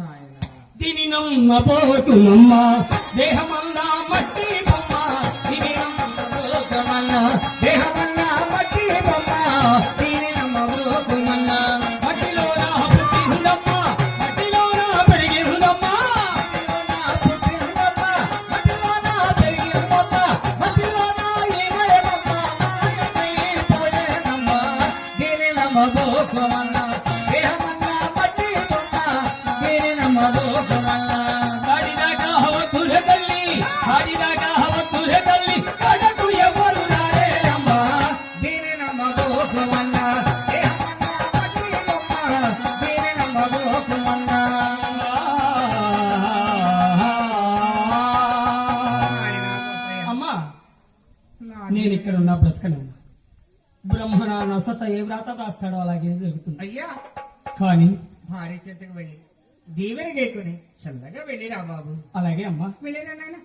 నాయన. దీని నమ్మబోకునమ్మ దేహమల్లా మట్టి బొమ్మ. దీని నమ్మబోకునమ్మ దేహమల్లా మట్టి బొమ్మ. దీని నమ్మబోకునమ్మ మట్టిలో నా పుట్టిందమ్మ మట్టిలో నా పెరిగిందమ్మ మట్టిలో నా పుట్టిందమ్మ మట్టిలో నా పెరిగిందమ్మ మట్టిలో నా దీని నేను ఇక్కడ ఉన్న బ్రతకనమ్మా బ్రహ్మ నా నొసట ఏ వ్రాత రాస్తాడో అలాగే జరుగుతుంది. అయ్యా! కానీ భార్య చేతకు వెళ్ళి. దీవెన గేకుని చల్లగా వెళ్ళిరా బాబు. అలాగే అమ్మా. వెళ్ళిరా నాయన.